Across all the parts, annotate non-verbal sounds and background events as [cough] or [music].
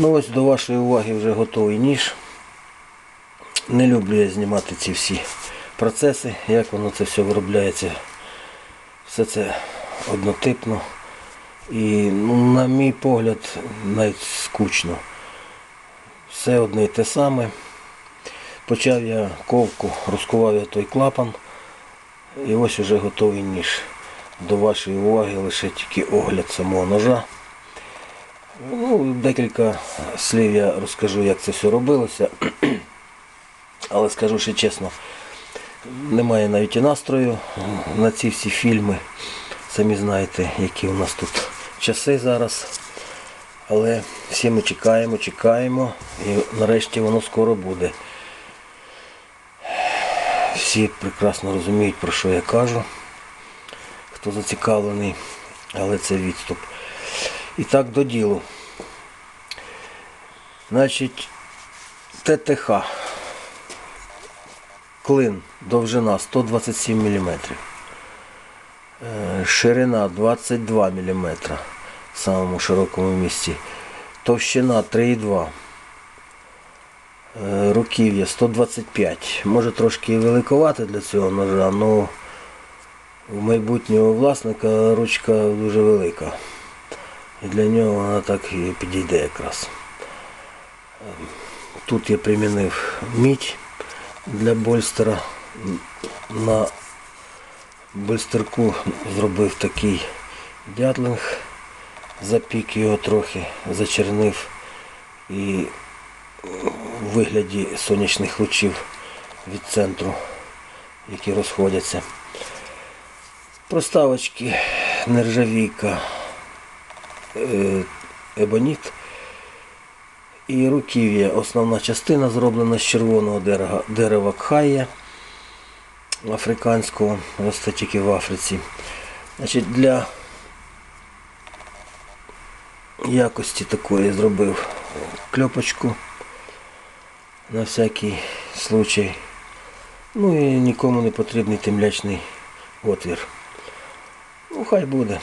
Ну ось до вашої уваги вже готовий ніж. Не люблю я знімати ці всі процеси, як воно це все виробляється. Все це однотипно. І ну, на мій погляд навіть скучно. Все одне і те саме. Почав я ковку, розкував я той клапан. І ось уже готовий ніж. До вашої уваги лише тільки огляд самого ножа. Ну, декілька слів я розкажу, як це все робилося. [clears throat] Але скажу ще чесно, немає навіть і настрою на ці всі фільми. Самі знаєте, які у нас тут часи зараз. Але всі ми чекаємо, чекаємо і нарешті воно скоро буде. Всі прекрасно розуміють, про що я кажу, хто зацікавлений, але це відступ. І так до ділу. Значить, ТТХ. Клин, довжина 127 мм. Ширина 22 мм в самому широкому місці. Товщина 3,2. Е, Руків'я 125. Може трошки і великовато для цього ножа, але у майбутнього власника ручка дуже велика. І для нього вона так і підійде якраз. Тут я примінив мідь для больстера. На больстерку зробив такий дятлинг, запік його трохи, зачернив і у вигляді сонячних лучів від центру, які розходяться. Проставочки, нержавійка, ебоніт і руків'я. Основна частина зроблена з червоного дерева, дерева кхая африканського, росте тільки в Африці. Значить, для якості такої зробив кльопочку на всякий случай. Ну і нікому не потрібний темлячний отвір. Ну, хай буде.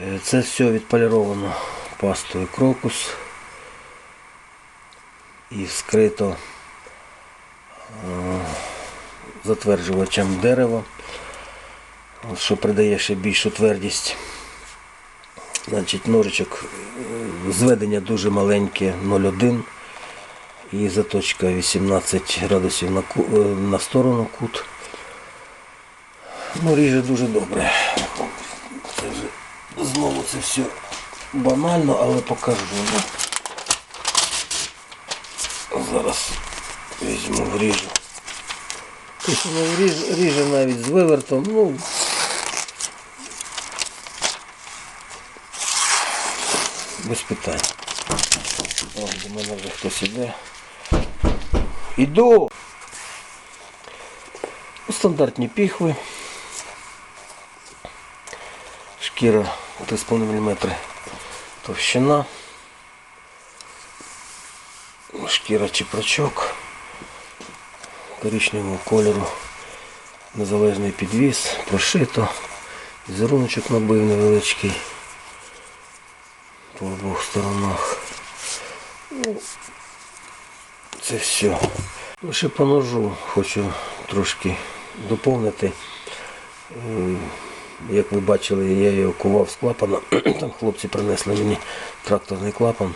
Е, Це все відполіровано пастою крокус і вскрито е, затверджувачем дерева, що придає ще більшу твердість. Значить, ножичок е, зведення дуже маленьке 0,1 і заточка 18 градусів на, ку- на сторону кут. Ну, ріже дуже добре. Знову це все банально, але покажу. Ну. Зараз візьму вріжу. Ріже, ріже навіть з вивертом. Ну, без питань. О, до мене вже хтось іде. Іду! Стандартні піхви. Шкіра 3,5 мм товщина. Шкіра чіпрачок коричневого кольору. Незалежний підвіз, прошито. Візеруночок набив невеличкий по обох сторонах. Ну, це все. Ну, ще по ножу хочу трошки доповнити. Як ви бачили, я його кував з клапана. [clears throat] Там хлопці принесли мені тракторний клапан.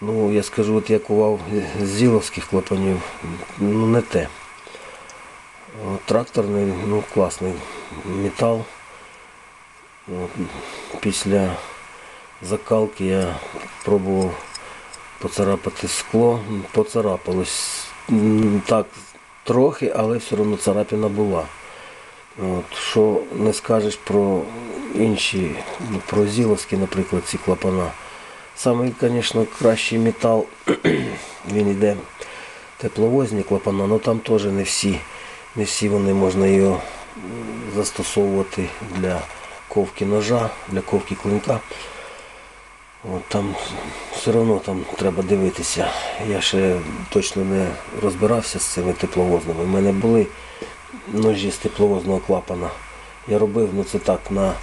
Ну, я скажу, от я кував з зіловських клапанів, ну не те. Тракторний, ну класний метал. Після закалки я пробував поцарапати скло, поцарапалось так трохи, але все одно царапина була. От, що не скажеш про інші, ну, про зіловські, наприклад, ці клапана. Самий, звісно, кращий метал, [clears throat] він йде тепловозні клапана, але там теж не всі, не всі вони можна його застосовувати для ковки ножа, для ковки клинка. От там все одно там треба дивитися. Я ще точно не розбирався з цими тепловозними. У мене були ножі з тепловозного клапана. Я робив, ну це так, на, е,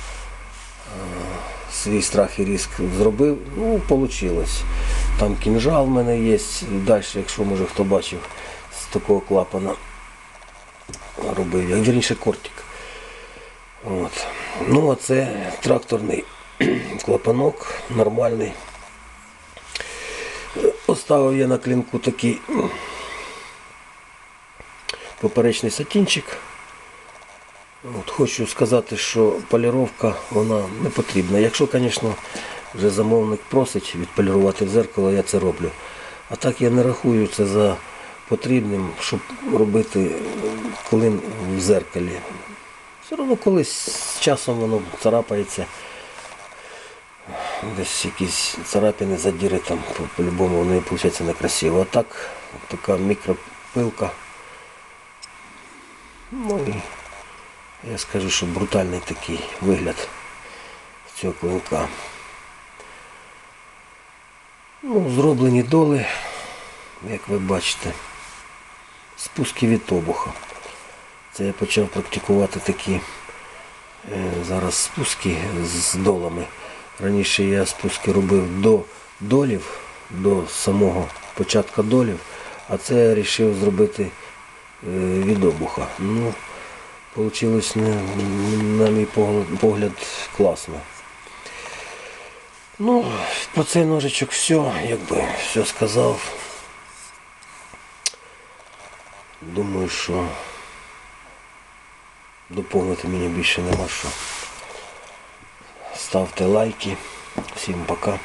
свій страх і риск зробив, ну, вийшло. Там кінжал в мене є, далі, якщо може хто бачив, з такого клапана робив, як вірніше кортик. От. Ну, а це тракторний [clears throat] клапанок, нормальний. Оставив я на клінку такий поперечний сатінчик. От, хочу сказати, що поліровка вона не потрібна. Якщо, звісно, вже замовник просить відполірувати зеркало, я це роблю. А так я не рахую це за потрібним, щоб робити клин в зеркалі. Все одно колись з часом воно царапається. Десь якісь царапини, задіри там по- по-любому вони виходить некрасиво. А так, така мікропилка. Ну і я скажу, що брутальний такий вигляд цього клинка. Ну, зроблені доли, як ви бачите, спуски від обуха. Це я почав практикувати такі е, зараз спуски з долами. Раніше я спуски робив до долів, до самого початку долів, а це я вирішив зробити від обуха. Ну, Получилось, на, мій погляд, класно. Ну, про цей ножичок все, якби все сказав. Думаю, що доповнити мені більше нема що. Ставте лайки. Всім пока.